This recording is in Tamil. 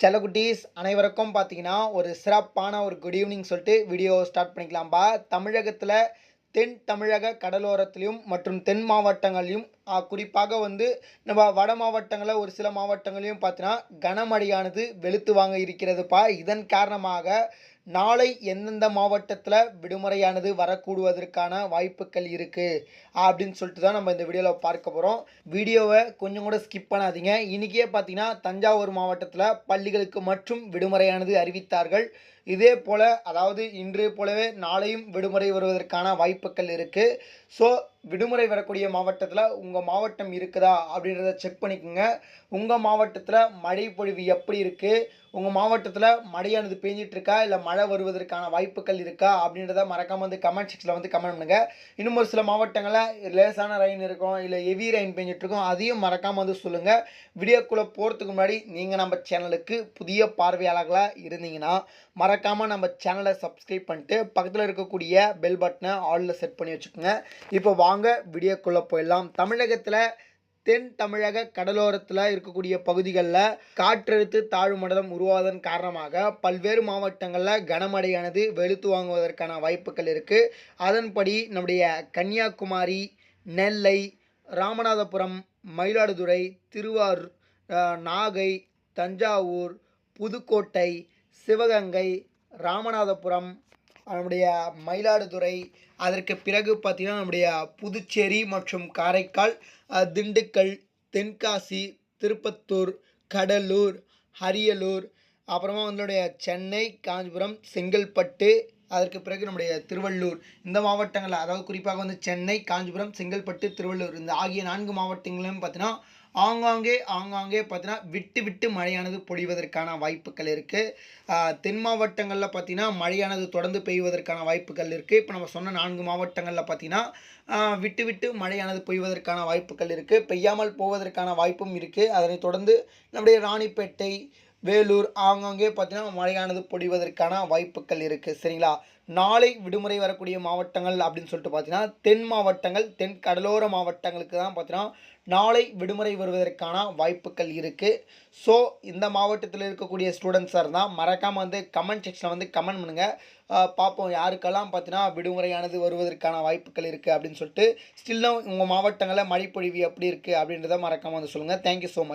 செல்லக்குட்டீஸ் அனைவருக்கும் பார்த்தீங்கன்னா ஒரு சிறப்பான ஒரு குட் ஈவினிங் சொல்லிட்டு வீடியோ ஸ்டார்ட் பண்ணிக்கலாம்ப்பா தமிழகத்தில் தென் தமிழக கடலோரத்திலையும் மற்றும் தென் மாவட்டங்களையும் குறிப்பாக வந்து நம்ம வட மாவட்டங்களில் ஒரு சில மாவட்டங்களையும் பார்த்தீங்கன்னா கனமழையானது வெளுத்து வாங்க இருக்கிறதுப்பா. இதன் காரணமாக நாளை எந்தெந்த மாவட்டத்தில் விடுமுறையானது வரக்கூடுவதற்கான வாய்ப்புகள் இருக்குது அப்படின்னு சொல்லிட்டு தான் நம்ம இந்த வீடியோவில் பார்க்க போகிறோம் வீடியோவை கொஞ்சம் கூட ஸ்கிப் பண்ணாதீங்க. இன்றைக்கே பார்த்தீங்கன்னா தஞ்சாவூர் மாவட்டத்தில் பள்ளிகளுக்கு மற்றும் விடுமுறையானது அறிவித்தார்கள். இதே போல் அதாவது இன்று போலவே நாளையும் விடுமுறை வருவதற்கான வாய்ப்புகள் இருக்குது ஸோ விடுமுறை வரக்கூடிய மாவட்டத்தில் உங்கள் மாவட்டம் இருக்குதா அப்படின்றத செக் பண்ணிக்கோங்க. உங்கள் மாவட்டத்தில் மழை பொழிவு எப்படி இருக்குது உங்கள் மாவட்டத்தில் மழையானது பெஞ்சிட்ருக்கா இல்லை மழை வருவதற்கான வாய்ப்புகள் இருக்கா? அப்படின்றத மறக்காமல் வந்து கமெண்ட் செக்ஷனில் வந்து கமெண்ட் பண்ணுங்கள் இன்னும் ஒரு சில மாவட்டங்களில் லேசான ரெயின் இருக்கும் இல்லை ஹெவி ரெயின் பெஞ்சிட்ருக்கும் அதையும் மறக்காமல் வந்து சொல்லுங்கள் வீடியோக்குள்ளே போகிறதுக்கு முன்னாடி நீங்கள் நம்ம சேனலுக்கு புதிய பார்வையாளர்களாக இருந்தீங்கன்னா மற மறக்காமல் நம்ம சேனலை சப்ஸ்கிரைப் பண்ணிட்டு பக்கத்தில் இருக்கக்கூடிய பெல் பட்டனை ஆலில் செட் பண்ணி வச்சுக்கோங்க. இப்போ வாங்க வீடியோக்குள்ளே போயிடலாம். தமிழகத்தில் தென் தமிழக கடலோரத்தில் இருக்கக்கூடிய பகுதிகளில் காற்றழுத்து தாழ்வு மண்டலம் உருவாவதன் காரணமாக பல்வேறு மாவட்டங்களில் கனமழையானது வெளுத்து வாங்குவதற்கான வாய்ப்புகள் இருக்குது அதன்படி நம்முடைய கன்னியாகுமரி நெல்லை ராமநாதபுரம் மயிலாடுதுறை திருவாரூர் நாகை தஞ்சாவூர் புதுக்கோட்டை சிவகங்கை ராமநாதபுரம் நம்முடைய மயிலாடுதுறை அதற்கு பிறகு பார்த்திங்கன்னா நம்முடைய புதுச்சேரி மற்றும் காரைக்கால் திண்டுக்கல் தென்காசி திருப்பத்தூர் கடலூர் அரியலூர் அப்புறமா நம்மளுடைய சென்னை காஞ்சிபுரம் செங்கல்பட்டு அதற்கு பிறகு நம்முடைய திருவள்ளூர். இந்த மாவட்டங்களில் அதாவது குறிப்பாக வந்து சென்னை காஞ்சிபுரம் செங்கல்பட்டு திருவள்ளூர் இந்த ஆகிய நான்கு மாவட்டங்களிலும் பார்த்தீங்கன்னா ஆங்காங்கே ஆங்காங்கே பார்த்தீங்கன்னா விட்டு விட்டு மழையானது பொழிவதற்கான வாய்ப்புகள் இருக்குது தென் மாவட்டங்களில் பார்த்தீங்கன்னா மழையானது தொடர்ந்து பெய்வதற்கான வாய்ப்புகள் இருக்குது இப்போ நம்ம சொன்ன நான்கு மாவட்டங்களில் பார்த்தீங்கன்னா விட்டு விட்டு மழையானது பெய்வதற்கான வாய்ப்புகள் இருக்குது பெய்யாமல் போவதற்கான வாய்ப்பும் இருக்குது அதனைத் தொடர்ந்து நம்முடைய ராணிப்பேட்டை வேலூர் ஆங்காங்கே பார்த்தீங்கன்னா மழையானது பொழிவதற்கான வாய்ப்புகள் இருக்குது சரிங்களா? நாளை விடுமுறை வரக்கூடிய மாவட்டங்கள் அப்படின்னு சொல்லிட்டு பார்த்தீங்கன்னா தென் மாவட்டங்கள் தென் கடலோர மாவட்டங்களுக்கு தான் பார்த்தீங்கன்னா நாளை விடுமுறை வருவதற்கான வாய்ப்புகள் இருக்குது ஸோ இந்த மாவட்டத்தில் இருக்கக்கூடிய ஸ்டூடெண்ட்ஸாக இருந்தால் மறக்காமல் வந்து கமெண்ட் செக்ஷனில் வந்து கமெண்ட் பண்ணுங்கள் பார்ப்போம் யாருக்கெல்லாம் பார்த்தீங்கன்னா விடுமுறையானது வருவதற்கான வாய்ப்புகள் இருக்குது அப்படின்னு சொல்லிட்டு ஸ்டில்லும் உங்கள் மாவட்டங்களில் மழைப்பொழிவு எப்படி இருக்குது அப்படின்றத மறக்காமல் வந்து சொல்லுங்கள் தேங்க்யூ ஸோ மச்